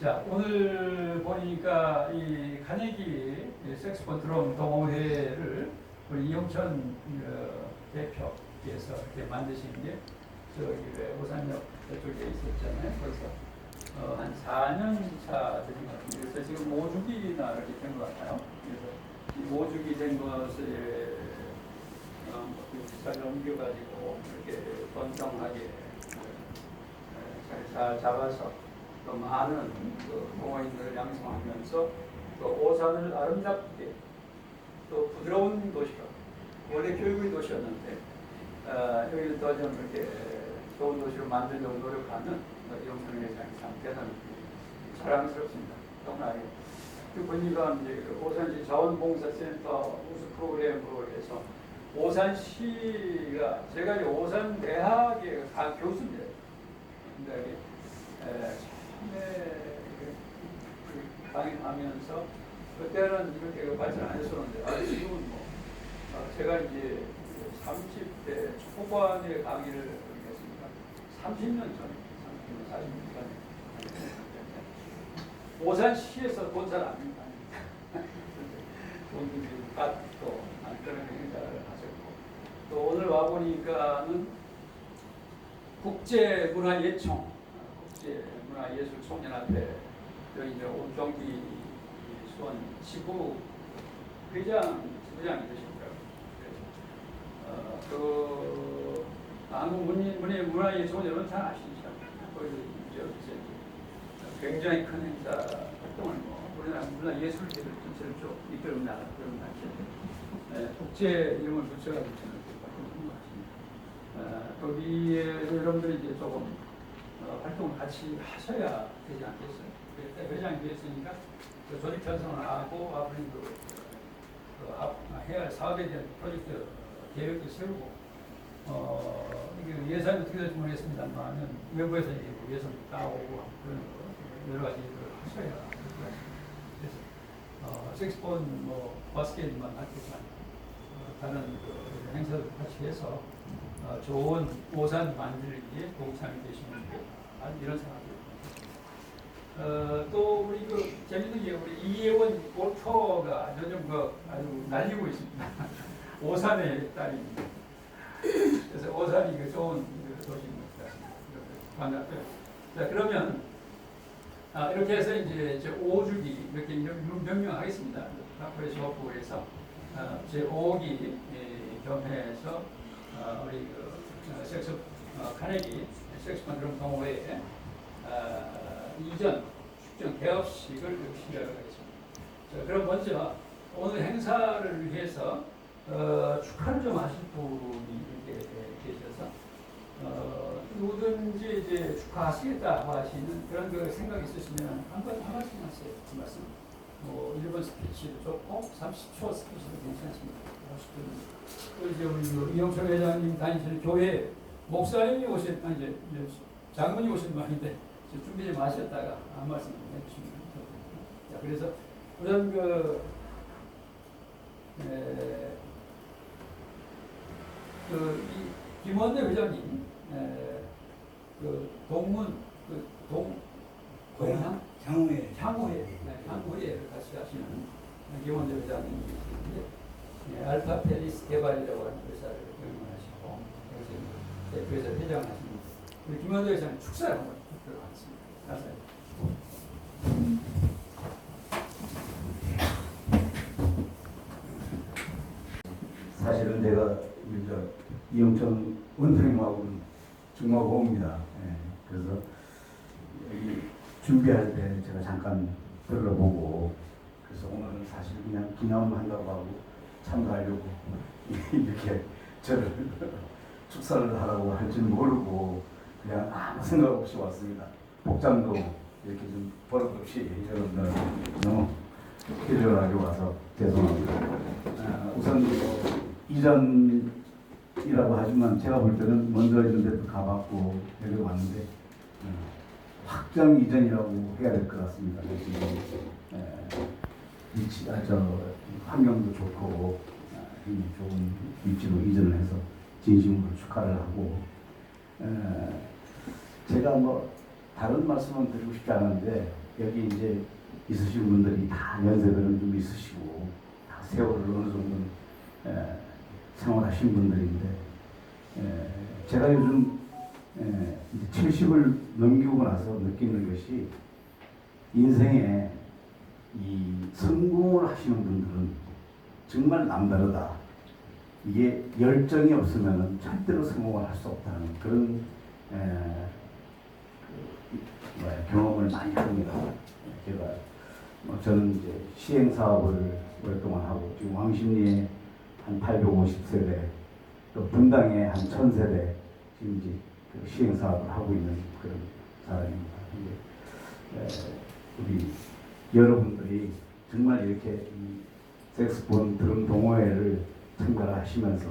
자, 오늘 보니까 이 카네기 이 색스폰 드럼 동호회를 우리 이용천 어, 대표께서 이렇게 만드신 게 저기 왜 오산역 저쪽에 있었잖아요. 그래서 어, 한 4년 차 되는 것 같은데 그래서 지금 5주기나 이렇게 된 것 같아요. 그래서 이 5주기 된 것을 어, 그 기사를 옮겨가지고 이렇게 번성하게 어, 잘, 잘 잡아서 또 많은 그 동호인들을 양성하면서 또 오산을 아름답게 또 부드러운 도시로 원래 교육의 도시였는데 어, 여기를 더 좀 이렇게 좋은 도시로 만들려고 노력하는 이용선 회장이 참 대단히 자랑스럽습니다. 정말 그 보니까 이제 그 오산시 자원봉사센터 우수 프로그램으로 해서 오산시가 제가 이제 오산 대학의 가 교수입니다. 근데 에, 그, 그 강의하면서 그때는 이렇게 발전 안 했었는데 아, 지금은 뭐 어, 제가 이제 30대 초반에 강의를 했으니까 30년 전에 30년 40년 전에 오산시에서 돈잘안 줍니다. 돈도 그런 행사를 하셨고 또 오늘 와 보니까는 국제문화예총 국제 문화 예술총연합회 여기 이제 온종기 수원 지부 회장 되시더라고요. 그래서 어, 그 한국 문예 문예 문화예술 여러분 잘 아시죠? 거기서 이제 굉장히 큰 행사 활동을 뭐 우리나라 문화 예술 계를 전체를 쭉 이끌어 나가 그런 단체 국제 이름을 붙여가지고 저는 활동을 것 같습니다. 어, 거기에 여러분들이 이제 조금 어, 활동을 같이 하셔야 되지 않겠어요? 그때 회장이 됐으니까 그 조직 편성을 하고 앞으로 그, 그 앞, 해야 할 사업에 대한 프로젝트 계획도 세우고 어, 이게 예산이 어떻게 될지 모르겠습니다만 외부에서 이제 뭐 예산 따오고 그런 거 여러 가지 일을 하셔야. 그래서 어, 색스폰 뭐 바스켓만 하겠지만 어, 다른 그 행사도 같이 해서 어, 좋은 오산 만들기에 동참이 게 아주 이런 생각이. 어, 또 우리 그 재밌는 게 우리 이예원 골퍼가 요즘 그 아주 날리고 있습니다. 오산의 딸입니다. 그래서 오산이 그 좋은 그 같습니다. 반갑고요. 자 그러면 아, 이렇게 해서 이제 제 5주기 이렇게 명- 명명하겠습니다. 학교의 수업부에서 어, 제 5기 겸해서 어, 우리 그 어, 섹스 어, 카네기 섹스판 드럼 동호회에 어, 이전 축전 개업식을 시작하겠습니다. 자, 그럼 먼저 오늘 행사를 위해서 어, 축하를 좀 하실 분이 계셔서 어, 누구든지 이제 축하하시겠다 하시는 그런 그 생각이 있으시면 한번 한 말씀 하세요. 한 말씀. 뭐 1번 스피치도 좋고 30초 스피치도 괜찮습니다. 50분. 또 이제 우리 그 이영철 회장님 다니시는 교회 목사님이 오신 아니 이제 이제 장로님 오신 말인데 준비 좀 하셨다가 한 말씀 해주시면. 자 그래서 우선 그 에, 그 이, 김원대 회장님 에, 그 동문 그동 고향? 향후에. 향후회 네, 향후회를 같이 하시는 김원대 회장님이신데 네, 알파 펠리스 개발이라고 하는 회사를 경영하시고 대표에서 회장을 하시는 우리 김원대 회장님 축사를 한번 들어봤습니다. 감사합니다. 사실은 내가 이저 이영천 원장님하고는 정말 고입니다. 예, 그래서 준비할 때 제가 잠깐 들러보고 그래서 오늘은 사실 그냥 기념한다고 하고 참가하려고 이렇게 저를 축사를 하라고 할 줄 모르고 그냥 아무 생각 없이 왔습니다. 복장도 이렇게 좀 버릇없이 여러분들 너무 캐주얼하게 와서 죄송합니다. 아, 우선 뭐 이전이라고 하지만 제가 볼 때는 먼저 이런 데도 가봤고 여기 왔는데 어, 확정 이전이라고 해야 될 것 같습니다. 에, 위치, 아, 저 환경도 좋고 아, 이 좋은 위치로 이전을 해서 진심으로 축하를 하고 에, 제가 뭐 다른 말씀은 드리고 싶지 않은데 여기 이제 있으신 분들이 다 연세들은 좀 있으시고 다 세월을 어느 정도 에, 생활하신 분들인데 에, 제가 요즘 에, 이제 70을 넘기고 나서 느끼는 것이 인생에 이 성공을 하시는 분들은 정말 남다르다. 이게 열정이 없으면 절대로 성공을 할 수 없다는 그런 에, 그, 뭐야, 경험을 많이 합니다. 제가 뭐 저는 이제 시행 사업을 오랫동안 하고 지금 왕십리에 한 850세대 또 분당에 한 1000세대 지금 이제 그 시행 사업을 하고 있는 그런 사람입니다. 근데 에, 우리 여러분들이 정말 이렇게 이 섹스폰 드럼 동호회를 참가를 하시면서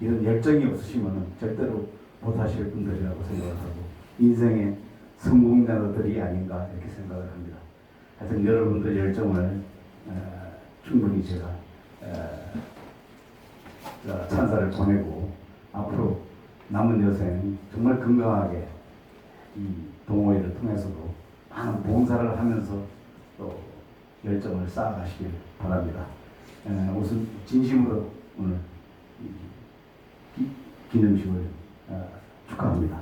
이런 열정이 없으시면 절대로 못하실 분들이라고 생각을 하고 인생의 성공자들이 아닌가 이렇게 생각을 합니다. 하여튼 여러분들 열정을 어, 충분히 제가 어, 자, 찬사를 보내고 앞으로 남은 여생 정말 건강하게 이 동호회를 통해서도 많은 봉사를 하면서 또 열정을 쌓아가시길 바랍니다. 에, 우선 진심으로 오늘 기념식을 어, 축하합니다.